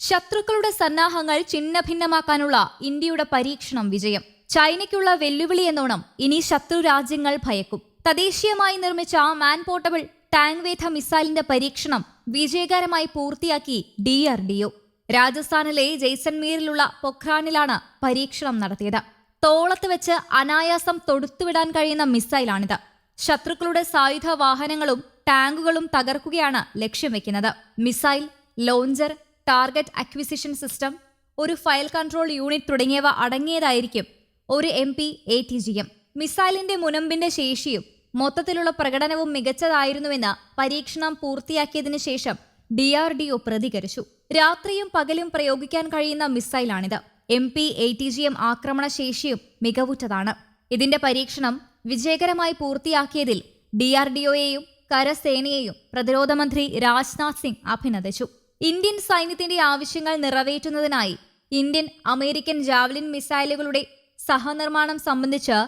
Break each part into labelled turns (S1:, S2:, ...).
S1: ശത്രുക്കളുടെ സന്നാഹങ്ങൾ ഛിന്നഭിന്നമാക്കാനുള്ള ഇന്ത്യയുടെ പരീക്ഷണം വിജയം. ചൈനയ്ക്കുള്ള വെല്ലുവിളി എന്നോണം ഇനി ശത്രു രാജ്യങ്ങൾ ഭയക്കും. തദ്ദേശീയമായി നിർമ്മിച്ച മാൻ പോർട്ടബിൾ ടാങ്ക് വേധ മിസൈലിന്റെ പരീക്ഷണം വിജയകരമായി പൂർത്തിയാക്കി ഡി ആർ ഡി ഒ. രാജസ്ഥാനിലെ ജയ്സൺമീറിലുള്ള പൊഖ്രാനിലാണ് പരീക്ഷണം നടത്തിയത്. തോളത്ത് വെച്ച് അനായാസം തൊടുത്തുവിടാൻ കഴിയുന്ന മിസൈലാണിത്. ശത്രുക്കളുടെ സായുധ വാഹനങ്ങളും ടാങ്കുകളും തകർക്കുകയാണ് ലക്ഷ്യം വെക്കുന്നത്. Missile launcher target acquisition system ഒരു ഫയൽ കൺട്രോൾ യൂണിറ്റ് തുടങ്ങിയവ അടങ്ങിയതായിരിക്കും ഒരു M P A T G M മിസൈലിന്റെ മുനമ്പിന്റെ ശേഷിയും മൊത്തത്തിലുള്ള പ്രകടനവും മികച്ചതായിരുന്നുവെന്ന് പരീക്ഷണം പൂർത്തിയാക്കിയതിനു ശേഷം ഡി ആർ ഡി ഒ പ്രതികരിച്ചു. രാത്രിയും പകലും പ്രയോഗിക്കാൻ കഴിയുന്ന മിസൈലാണിത്. M P A T G M ആക്രമണ ശേഷിയും മികവുറ്റതാണ്. ഇതിന്റെ പരീക്ഷണം വിജയകരമായി പൂർത്തിയാക്കിയതിൽ ഡി ആർ ഡി ഒയെയും കരസേനയെയും പ്രതിരോധ മന്ത്രി രാജ്നാഥ് സിംഗ് അഭിനന്ദിച്ചു. ഇന്ത്യൻ സൈന്യത്തിന്റെ ആവശ്യങ്ങൾ നിറവേറ്റുന്നതിനായി ഇന്ത്യൻ അമേരിക്കൻ ജാവലിൻ മിസൈലുകളുടെ സഹനിർമ്മാണം സംബന്ധിച്ച്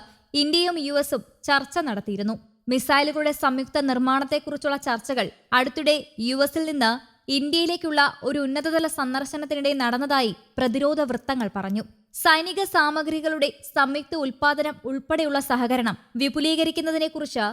S1: ഇന്ത്യയും യു എസും ചർച്ച നടത്തിയിരുന്നു. മിസൈലുകളുടെ സംയുക്ത നിർമ്മാണത്തെക്കുറിച്ചുള്ള ചർച്ചകൾ അടുത്തിടെ യു എസിൽ നിന്ന് ഇന്ത്യയിലേക്കുള്ള ഒരു ഉന്നതതല സന്ദർശനത്തിനിടെ നടന്നതായി പ്രതിരോധ വൃത്തങ്ങൾ പറഞ്ഞു. സൈനിക സാമഗ്രികളുടെ സംയുക്ത ഉൽപാദനം ഉൾപ്പെടെയുള്ള സഹകരണം വിപുലീകരിക്കുന്നതിനെക്കുറിച്ച്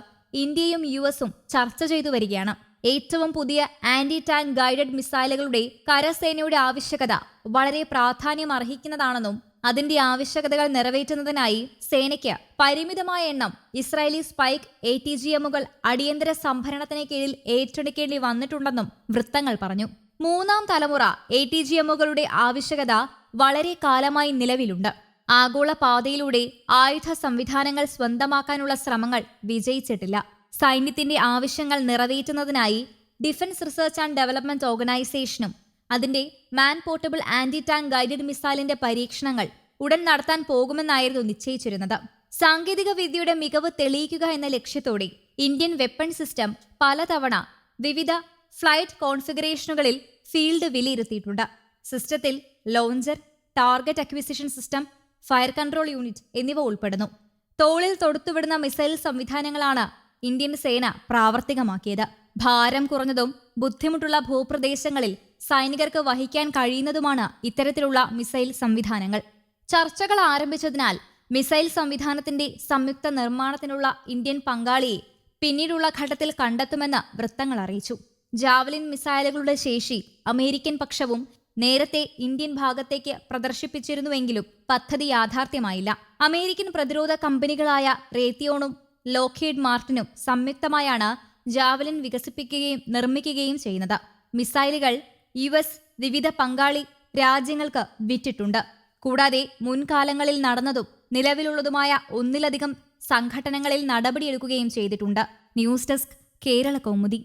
S1: ഇന്ത്യയും യു എസും ചർച്ച ചെയ്തു വരികയാണ്. ഏറ്റവും പുതിയ ആന്റി ടാങ്ക് ഗൈഡഡ് മിസൈലുകളുടെ കരസേനയുടെ ആവശ്യകത വളരെ പ്രാധാന്യം അർഹിക്കുന്നതാണെന്നും അതിന്റെ ആവശ്യകതകൾ നിറവേറ്റുന്നതിനായി സേനയ്ക്ക് പരിമിതമായ എണ്ണം Israeli spike A T G എമ്മുകൾ അടിയന്തര സംഭരണത്തിന് കീഴിൽ ഏറ്റെടുക്കേണ്ടി വന്നിട്ടുണ്ടെന്നും വൃത്തങ്ങൾ പറഞ്ഞു. മൂന്നാം തലമുറ എ ടി ജി എമ്മുകളുടെ ആവശ്യകത വളരെ കാലമായി നിലവിലുണ്ട്. ആഗോള പാതയിലൂടെ ആയുധ സംവിധാനങ്ങൾ സ്വന്തമാക്കാനുള്ള ശ്രമങ്ങൾ വിജയിച്ചിട്ടില്ല. സൈന്യത്തിന്റെ ആവശ്യങ്ങൾ നിറവേറ്റുന്നതിനായി ഡിഫൻസ് റിസർച്ച് ആൻഡ് ഡെവലപ്മെന്റ് ഓർഗനൈസേഷനും അതിന്റെ man portable anti tank guided മിസൈലിന്റെ പരീക്ഷണങ്ങൾ ഉടൻ നടത്താൻ പോകുമെന്നായിരുന്നു നിശ്ചയിച്ചിരുന്നത്. സാങ്കേതിക വിദ്യയുടെ മികവ് തെളിയിക്കുക എന്ന ലക്ഷ്യത്തോടെ ഇന്ത്യൻ വെപ്പൺ സിസ്റ്റം പലതവണ വിവിധ ഫ്ലൈറ്റ് കോൺഫിഗറേഷനുകളിൽ ഫീൽഡ് വിലയിരുത്തിയിട്ടുണ്ട്. സിസ്റ്റത്തിൽ launcher target acquisition system fire control unit എന്നിവ ഉൾപ്പെടുന്നു. തോളിൽ തൊടുത്തുവിടുന്ന മിസൈൽ സംവിധാനങ്ങളാണ് ഇന്ത്യൻ സേന പ്രാവർത്തികമാക്കിയത്. ഭാരം കുറഞ്ഞതും ബുദ്ധിമുട്ടുള്ള ഭൂപ്രദേശങ്ങളിൽ സൈനികർക്ക് വഹിക്കാൻ കഴിയുന്നതുമാണ് ഇത്തരത്തിലുള്ള മിസൈൽ സംവിധാനങ്ങൾ. ചർച്ചകൾ ആരംഭിച്ചതിനാൽ മിസൈൽ സംവിധാനത്തിന്റെ സംയുക്ത നിർമ്മാണത്തിനുള്ള ഇന്ത്യൻ പങ്കാളിയെ പിന്നീടുള്ള ഘട്ടത്തിൽ കണ്ടെത്തുമെന്ന് വൃത്തങ്ങൾ അറിയിച്ചു. ജാവലിൻ മിസൈലുകളുടെ ശേഷി അമേരിക്കൻ പക്ഷവും നേരത്തെ ഇന്ത്യൻ ഭാഗത്തേക്ക് പ്രദർശിപ്പിച്ചിരുന്നുവെങ്കിലും പദ്ധതി യാഥാർത്ഥ്യമായില്ല. അമേരിക്കൻ പ്രതിരോധ കമ്പനികളായ റേത്തിയോണും ലോക്ഹീഡ് മാർട്ടിനും സംയുക്തമായാണ് ജാവലിൻ വികസിപ്പിക്കുകയും നിർമ്മിക്കുകയും ചെയ്യുന്നത്. മിസൈലുകൾ യു എസ് വിവിധ പങ്കാളി രാജ്യങ്ങൾക്ക് വിറ്റിട്ടുണ്ട്. കൂടാതെ മുൻകാലങ്ങളിൽ നടന്നതും നിലവിലുള്ളതുമായ ഒന്നിലധികം സംഘടനകളിൽ നടപടിയെടുക്കുകയും ചെയ്തിട്ടുണ്ട്. News desk Kerala Kaumudi.